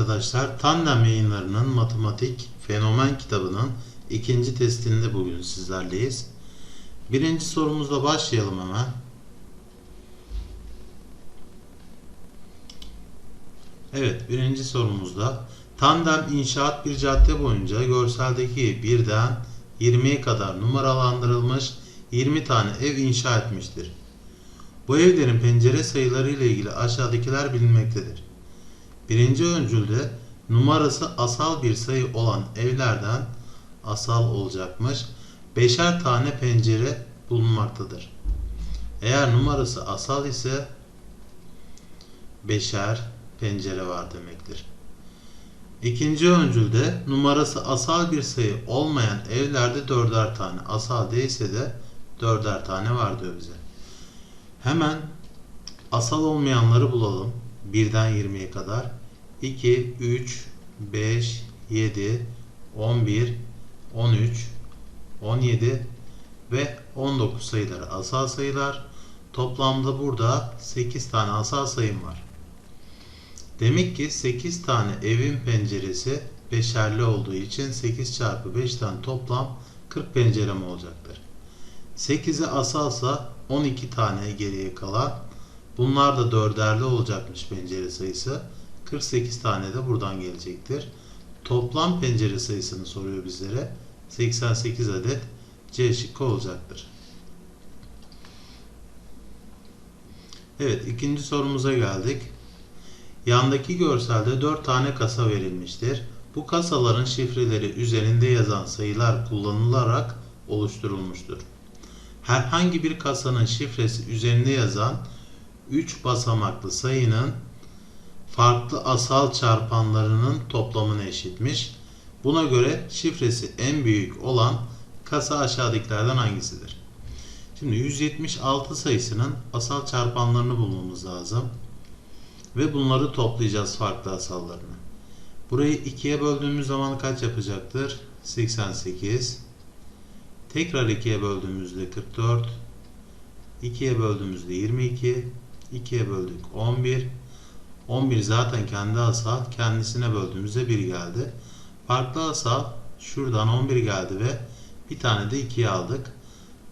arkadaşlar, Tandem yayınlarının matematik fenomen kitabının ikinci testinde bugün sizlerleyiz. Birinci sorumuzla başlayalım hemen. Evet, birinci sorumuzda Tandem inşaat bir cadde boyunca görseldeki birden 20'ye kadar numaralandırılmış 20 tane ev inşa etmiştir. Bu evlerin pencere sayıları ile ilgili aşağıdakiler bilinmektedir. Birinci öncülde numarası asal bir sayı olan evlerden asal olacakmış. Beşer tane pencere bulunmaktadır. Eğer numarası asal ise beşer pencere var demektir. İkinci öncülde numarası asal bir sayı olmayan evlerde dörder tane, asal değilse de dörder tane var diyor bize. Hemen asal olmayanları bulalım. 1'den 20'ye kadar. 2, 3, 5, 7, 11, 13, 17 ve 19 sayıları asal sayılar. Toplamda burada 8 tane asal sayım var. Demek ki 8 tane evin penceresi beşerli olduğu için 8 çarpı 5'ten toplam 40 pencerem olacaktır. 8'i asalsa 12 tane geriye kalan bunlar da dörderli olacakmış pencere sayısı. 48 tane de buradan gelecektir. Toplam pencere sayısını soruyor bizlere. 88 adet C şıkkı olacaktır. Evet ikinci sorumuza geldik. Yandaki görselde 4 tane kasa verilmiştir. Bu kasaların şifreleri üzerinde yazan sayılar kullanılarak oluşturulmuştur. Herhangi bir kasanın şifresi üzerinde yazan 3 basamaklı sayının farklı asal çarpanlarının toplamına eşitmiş. Buna göre şifresi en büyük olan kasa aşağıdakilerden hangisidir? Şimdi 176 sayısının asal çarpanlarını bulmamız lazım. Ve bunları toplayacağız farklı asallarını. Burayı 2'ye böldüğümüz zaman kaç yapacaktır? 88. Tekrar 2'ye böldüğümüzde 44. 2'ye böldüğümüzde 22. 2'ye böldük 11. 11 zaten kendi asal. Kendisine böldüğümüzde 1 geldi. Farklı asal şuradan 11 geldi ve bir tane de 2'ye aldık.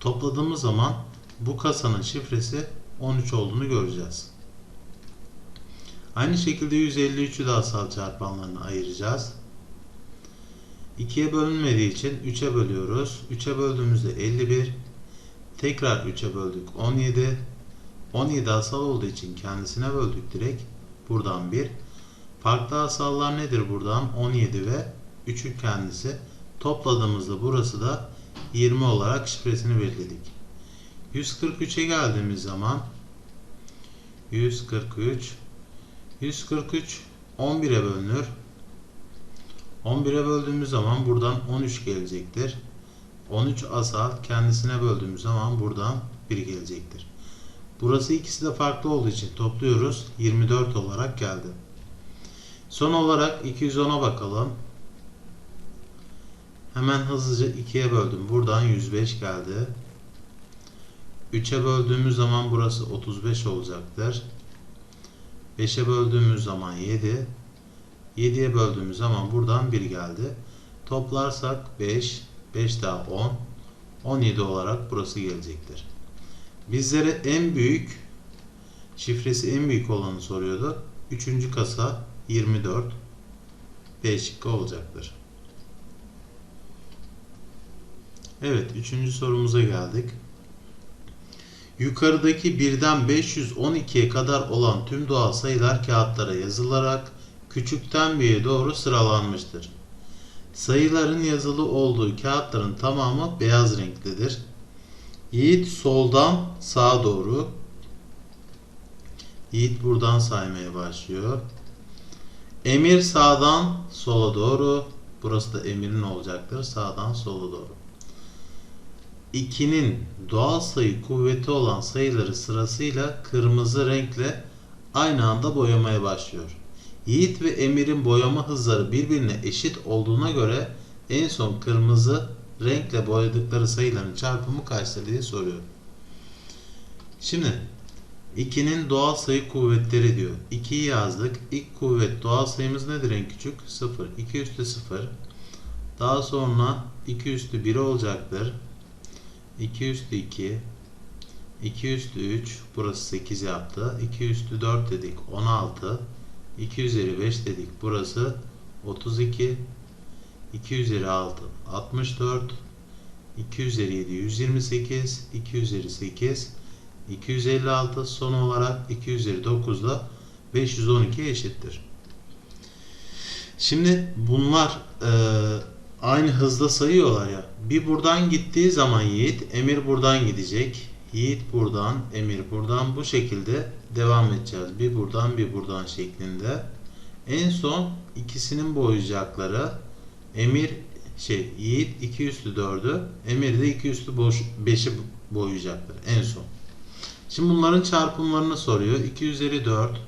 Topladığımız zaman bu kasanın şifresi 13 olduğunu göreceğiz. Aynı şekilde 153'ü de asal çarpanlarına ayıracağız. 2'ye bölünmediği için 3'e bölüyoruz. 3'e böldüğümüzde 51. Tekrar 3'e böldük 17. 17 asal olduğu için kendisine böldük direkt. Buradan 1. Farklı asallar nedir buradan? 17 ve 3'ün kendisi. Topladığımızda burası da 20 olarak şifresini belirledik. 143'e geldiğimiz zaman 143 143 11'e bölünür. 11'e böldüğümüz zaman buradan 13 gelecektir. 13 asal kendisine böldüğümüz zaman buradan 1 gelecektir. Burası ikisi de farklı olduğu için topluyoruz. 24 olarak geldi. Son olarak 210'a bakalım. Hemen hızlıca 2'ye böldüm. Buradan 105 geldi. 3'e böldüğümüz zaman burası 35 olacaktır. 5'e böldüğümüz zaman 7. 7'ye böldüğümüz zaman buradan 1 geldi. Toplarsak 5, 5 daha 10, 17 olarak burası gelecektir. Bizlere en büyük, şifresi en büyük olanı soruyordu. Üçüncü kasa 24, B olacaktır. Evet, üçüncü sorumuza geldik. Yukarıdaki birden 512'ye kadar olan tüm doğal sayılar kağıtlara yazılarak küçükten büyüğe doğru sıralanmıştır. Sayıların yazılı olduğu kağıtların tamamı beyaz renklidir. Yiğit soldan sağa doğru. Yiğit buradan saymaya başlıyor. Emir sağdan sola doğru. Burası da Emir'in olacaktır. Sağdan sola doğru. 2'nin doğal sayı kuvveti olan sayıları sırasıyla kırmızı renkle aynı anda boyamaya başlıyor. Yiğit ve Emir'in boyama hızları birbirine eşit olduğuna göre en son kırmızı renkle boyadıkları sayıların çarpımı kaçtır diye soruyor. Şimdi 2'nin doğal sayı kuvvetleri diyor. 2'yi yazdık. İlk kuvvet doğal sayımız nedir en küçük? 0. 2 üstü 0. Daha sonra 2 üstü 1 olacaktır. 2 üstü 2. 2 üstü 3. Burası 8 yaptı. 2 üstü 4 dedik. 16. 2 üzeri 5 dedik. Burası 32. 2 üzeri 6. 64. 2 üzeri 7. 128. 2 üzeri 8. 256 son olarak 2 üzeri 9 da 512 eşittir. Şimdi bunlar e, aynı hızda sayıyorlar ya. Bir buradan gittiği zaman Yiğit, Emir buradan gidecek. Yiğit buradan, Emir buradan bu şekilde devam edeceğiz. Bir buradan bir buradan şeklinde. En son ikisinin boyayacakları Emir şey Yiğit 2 üstü 4'ü, Emir de 2 üstü 5'i boyayacaktır en son. Şimdi bunların çarpımlarını soruyor. 2 üzeri 4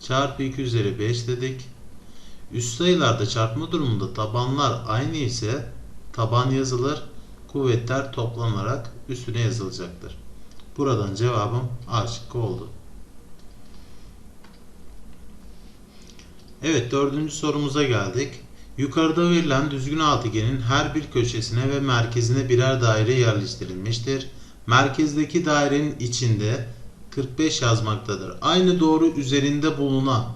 çarpı 2 üzeri 5 dedik. Üst sayılarda çarpma durumunda tabanlar aynı ise taban yazılır. Kuvvetler toplanarak üstüne yazılacaktır. Buradan cevabım A şıkkı oldu. Evet dördüncü sorumuza geldik. Yukarıda verilen düzgün altıgenin her bir köşesine ve merkezine birer daire yerleştirilmiştir. Merkezdeki dairenin içinde 45 yazmaktadır. Aynı doğru üzerinde bulunan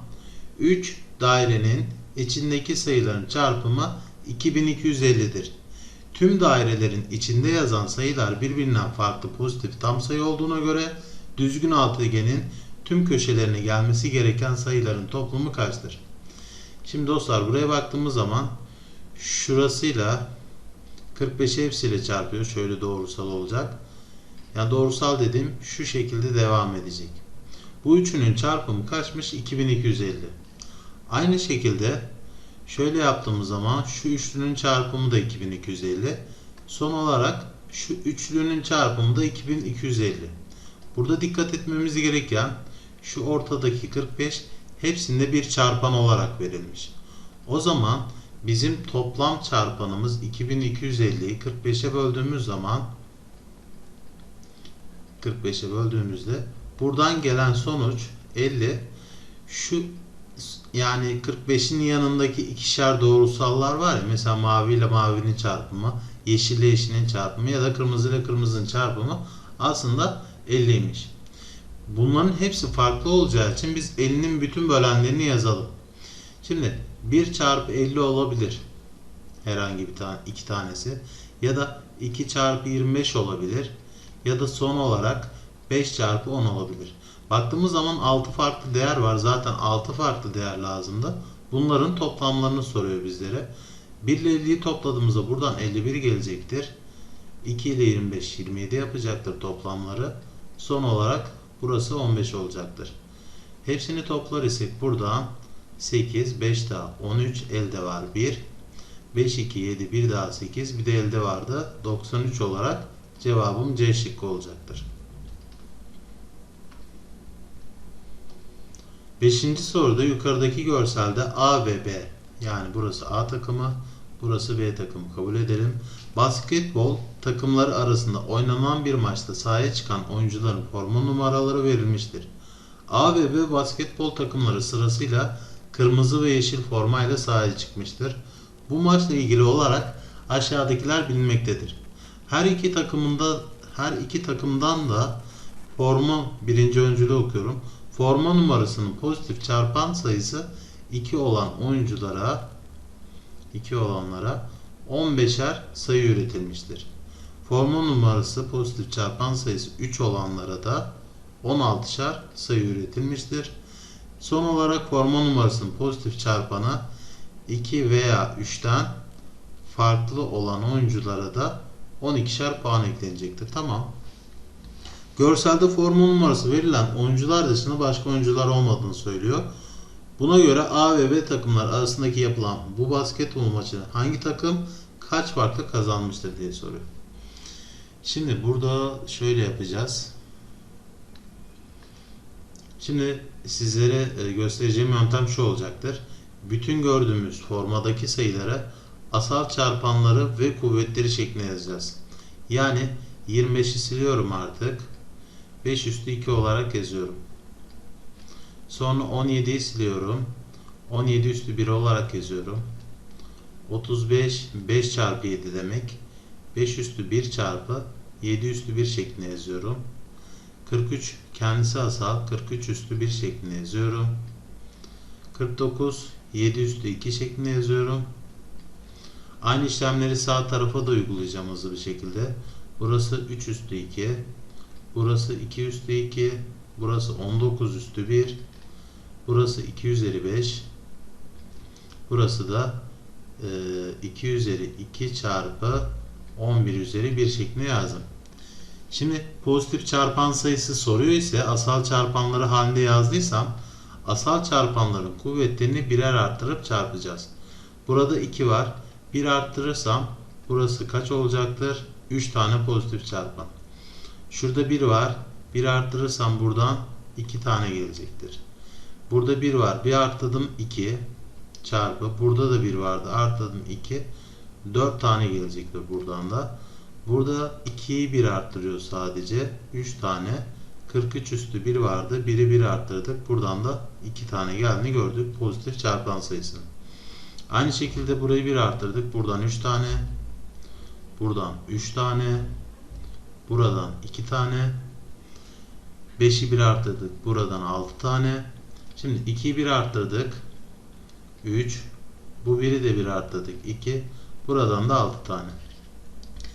3 dairenin içindeki sayıların çarpımı 2250'dir. Tüm dairelerin içinde yazan sayılar birbirinden farklı pozitif tam sayı olduğuna göre düzgün altıgenin tüm köşelerine gelmesi gereken sayıların toplamı kaçtır? Şimdi dostlar buraya baktığımız zaman şurasıyla 45'i hepsiyle çarpıyor. Şöyle doğrusal olacak. Yani doğrusal dediğim şu şekilde devam edecek. Bu üçünün çarpımı kaçmış? 2250. Aynı şekilde şöyle yaptığımız zaman şu üçlünün çarpımı da 2250. Son olarak şu üçlünün çarpımı da 2250. Burada dikkat etmemiz gereken şu ortadaki 45 hepsinde bir çarpan olarak verilmiş. O zaman bizim toplam çarpanımız 2250'yi 45'e böldüğümüz zaman 45'e böldüğümüzde buradan gelen sonuç 50 şu yani 45'in yanındaki ikişer doğrusallar var ya mesela mavi ile mavinin çarpımı yeşil ile yeşilin çarpımı ya da kırmızı ile kırmızının çarpımı aslında 50'ymiş. Bunların hepsi farklı olacağı için biz 50'nin bütün bölenlerini yazalım. Şimdi 1 çarpı 50 olabilir. Herhangi bir tane iki tanesi ya da 2 çarpı 25 olabilir ya da son olarak 5 çarpı 10 olabilir. Baktığımız zaman 6 farklı değer var. Zaten 6 farklı değer lazımdı. Bunların toplamlarını soruyor bizlere. 1 ile 50'yi topladığımızda buradan 51 gelecektir. 2 ile 25 27 yapacaktır toplamları. Son olarak burası 15 olacaktır. Hepsini toplar isek buradan 8, 5 daha 13 elde var 1. 5, 2, 7, 1 daha 8 bir de elde vardı 93 olarak Cevabım C şıkkı olacaktır. Beşinci soruda yukarıdaki görselde A ve B yani burası A takımı, burası B takımı kabul edelim. Basketbol takımları arasında oynanan bir maçta sahaya çıkan oyuncuların forma numaraları verilmiştir. A ve B basketbol takımları sırasıyla kırmızı ve yeşil formayla sahaya çıkmıştır. Bu maçla ilgili olarak aşağıdakiler bilinmektedir. Her iki takımında her iki takımdan da forma birinci öncülü okuyorum. Forma numarasının pozitif çarpan sayısı 2 olan oyunculara 2 olanlara 15'er sayı üretilmiştir. Forma numarası pozitif çarpan sayısı 3 olanlara da 16'şar sayı üretilmiştir. Son olarak forma numarasının pozitif çarpanı 2 veya 3'ten farklı olan oyunculara da 12'şer puan eklenecektir. Tamam. Görselde forma numarası verilen oyuncular dışında başka oyuncular olmadığını söylüyor. Buna göre A ve B takımlar arasındaki yapılan bu basketbol maçı hangi takım kaç farklı kazanmıştır diye soruyor. Şimdi burada şöyle yapacağız. Şimdi sizlere e, göstereceğim yöntem şu olacaktır. Bütün gördüğümüz formadaki sayılara asal çarpanları ve kuvvetleri şeklinde yazacağız. Yani 25'i siliyorum artık. 5 üstü 2 olarak yazıyorum. Sonra 17'yi siliyorum. 17 üstü 1 olarak yazıyorum. 35 5 çarpı 7 demek. 5 üstü 1 çarpı 7 üstü 1 şeklinde yazıyorum. 43 kendisi asal 43 üstü 1 şeklinde yazıyorum. 49 7 üstü 2 şeklinde yazıyorum. Aynı işlemleri sağ tarafa da uygulayacağım hızlı bir şekilde. Burası 3 üstü 2. Burası 2 üstü 2. Burası 19 üstü 1. Burası 2 üzeri 5. Burası da e, 2 üzeri 2 çarpı 11 üzeri 1 şeklinde yazdım. Şimdi pozitif çarpan sayısı soruyor ise asal çarpanları halinde yazdıysam asal çarpanların kuvvetlerini birer arttırıp çarpacağız. Burada 2 var. 1 arttırırsam burası kaç olacaktır? 3 tane pozitif çarpan. Şurada 1 var. 1 arttırırsam buradan 2 tane gelecektir. Burada 1 var. 1 arttırdım 2 çarpı. Burada da 1 vardı. Arttırdım 2. 4 tane gelecektir buradan da. Burada 2'yi 1 arttırıyor sadece. 3 tane. 43 üstü 1 vardı. 1'i 1 arttırdık. Buradan da 2 tane geldiğini gördük. Pozitif çarpan sayısını. Aynı şekilde burayı 1 arttırdık. Buradan 3 tane. Buradan 3 tane. Buradan 2 tane. 5'i 1 arttırdık. Buradan 6 tane. Şimdi 2'yi 1 arttırdık. 3. Bu 1'i de 1 arttırdık. 2. Buradan da 6 tane.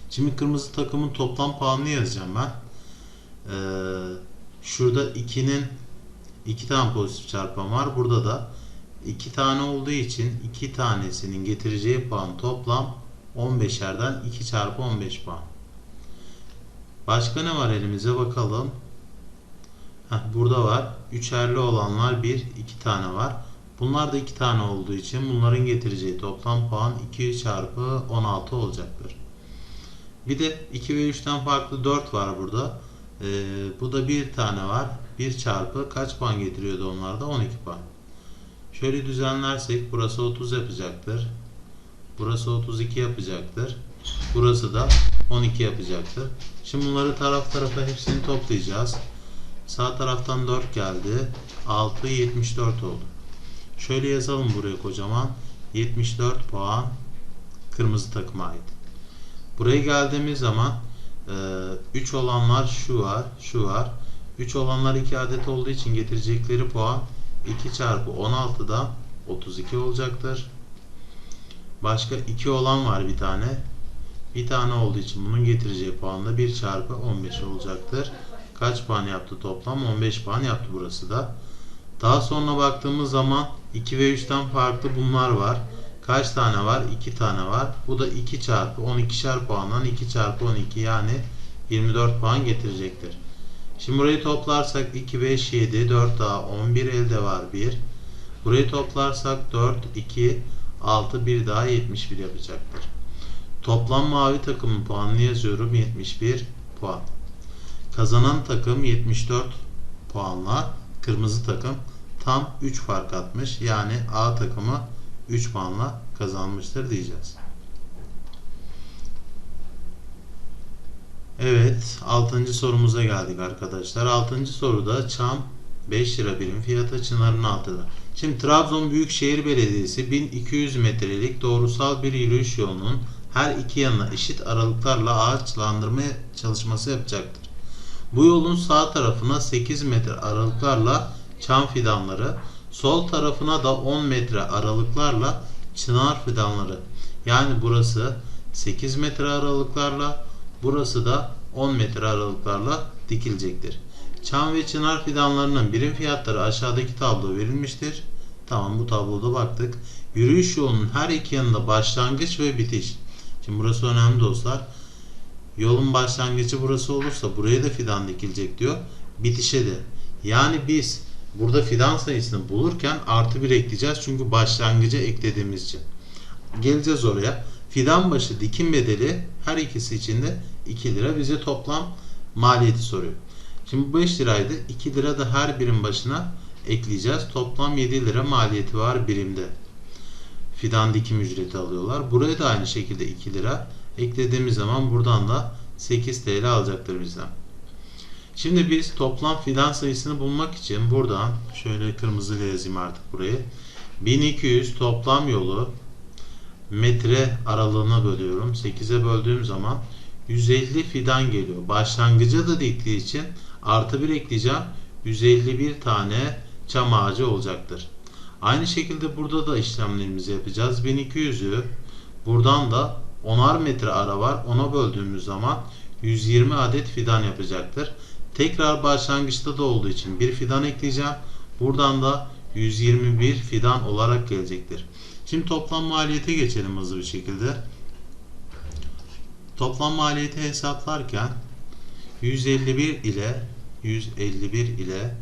Şimdi kırmızı takımın toplam puanını yazacağım ben. Ee, şurada 2'nin 2 tane pozitif çarpan var. Burada da 2 tane olduğu için 2 tanesinin getireceği puan toplam 15'erden 2 çarpı 15 puan. Başka ne var elimize bakalım. Heh, burada var. Üçerli olanlar 1, 2 tane var. Bunlar da 2 tane olduğu için bunların getireceği toplam puan 2 çarpı 16 olacaktır. Bir de 2 ve 3'ten farklı 4 var burada. Ee, bu da bir tane var. 1 çarpı kaç puan getiriyordu onlarda? 12 puan. Şöyle düzenlersek burası 30 yapacaktır. Burası 32 yapacaktır. Burası da 12 yapacaktır. Şimdi bunları taraf tarafa hepsini toplayacağız. Sağ taraftan 4 geldi. 6 74 oldu. Şöyle yazalım buraya kocaman. 74 puan kırmızı takıma ait. Buraya geldiğimiz zaman 3 olanlar şu var, şu var. 3 olanlar 2 adet olduğu için getirecekleri puan 2 çarpı 16'dan 32 olacaktır. Başka 2 olan var bir tane. Bir tane olduğu için bunun getireceği puan da 1 çarpı 15 olacaktır. Kaç puan yaptı toplam? 15 puan yaptı burası da. Daha sonra baktığımız zaman 2 ve 3'ten farklı bunlar var. Kaç tane var? 2 tane var. Bu da 2 çarpı 12'şer puandan 2 çarpı 12 yani 24 puan getirecektir. Şimdi burayı toplarsak 2, 5, 7, 4 daha 11 elde var 1. Burayı toplarsak 4, 2, 6, 1 daha 71 yapacaktır. Toplam mavi takımın puanını yazıyorum 71 puan. Kazanan takım 74 puanla kırmızı takım tam 3 fark atmış. Yani A takımı 3 puanla kazanmıştır diyeceğiz. Evet 6. sorumuza geldik arkadaşlar. 6. soruda çam 5 lira birim fiyata Çınar'ın altıda. Şimdi Trabzon Büyükşehir Belediyesi 1200 metrelik doğrusal bir yürüyüş yolunun her iki yanına eşit aralıklarla ağaçlandırma çalışması yapacaktır. Bu yolun sağ tarafına 8 metre aralıklarla çam fidanları, sol tarafına da 10 metre aralıklarla çınar fidanları. Yani burası 8 metre aralıklarla, burası da 10 metre aralıklarla dikilecektir. Çam ve çınar fidanlarının birim fiyatları aşağıdaki tablo verilmiştir. Tamam bu tabloda baktık. Yürüyüş yolunun her iki yanında başlangıç ve bitiş. Şimdi burası önemli dostlar. Yolun başlangıcı burası olursa buraya da fidan dikilecek diyor. Bitişe de. Yani biz burada fidan sayısını bulurken artı bir ekleyeceğiz. Çünkü başlangıca eklediğimiz için. Geleceğiz oraya. Fidan başı dikim bedeli her ikisi için de 2 lira. Bize toplam maliyeti soruyor. Şimdi bu 5 liraydı. 2 lira da her birim başına ekleyeceğiz. Toplam 7 lira maliyeti var birimde. Fidan dikim ücreti alıyorlar. Buraya da aynı şekilde 2 lira eklediğimiz zaman buradan da 8 TL alacaktır bizden. Şimdi biz toplam fidan sayısını bulmak için buradan şöyle kırmızıyla yazayım artık burayı. 1200 toplam yolu metre aralığına bölüyorum. 8'e böldüğüm zaman 150 fidan geliyor. Başlangıca da diktiği için artı 1 ekleyeceğim. 151 tane çam ağacı olacaktır. Aynı şekilde burada da işlemlerimizi yapacağız. 1200'ü buradan da 10'ar metre ara var. Ona böldüğümüz zaman 120 adet fidan yapacaktır. Tekrar başlangıçta da olduğu için bir fidan ekleyeceğim. Buradan da 121 fidan olarak gelecektir. Şimdi toplam maliyete geçelim hızlı bir şekilde. Toplam maliyeti hesaplarken 151 ile 151 ile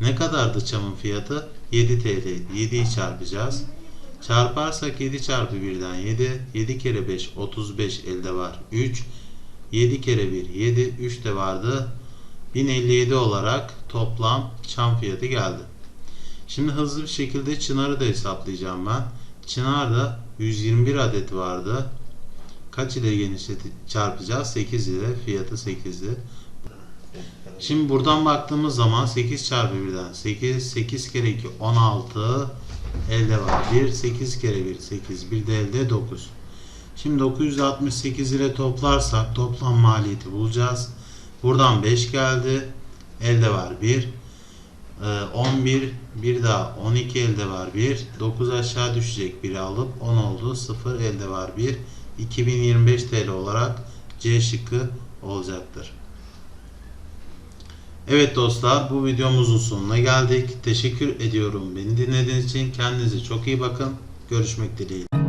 ne kadardı çamın fiyatı? 7 TL. 7'yi çarpacağız. Çarparsak 7 çarpı 1'den 7. 7 kere 5 35 elde var. 3. 7 kere 1 7. 3 de vardı. 1057 olarak toplam çam fiyatı geldi. Şimdi hızlı bir şekilde çınarı da hesaplayacağım ben. Çınarda 121 adet vardı. Kaç ile genişleti çarpacağız? 8 ile fiyatı 8'di. Şimdi buradan baktığımız zaman 8 çarpı 1'den 8, 8 kere 2 16 elde var. 1, 8 kere 1 8, bir de elde 9. Şimdi 968 ile toplarsak toplam maliyeti bulacağız. Buradan 5 geldi. Elde var 1. Ee, 11 bir daha 12 elde var 1. 9 aşağı düşecek 1'i alıp 10 oldu. 0 elde var 1. 2025 TL olarak C şıkkı olacaktır. Evet dostlar bu videomuzun sonuna geldik. Teşekkür ediyorum beni dinlediğiniz için. Kendinize çok iyi bakın. Görüşmek dileğiyle.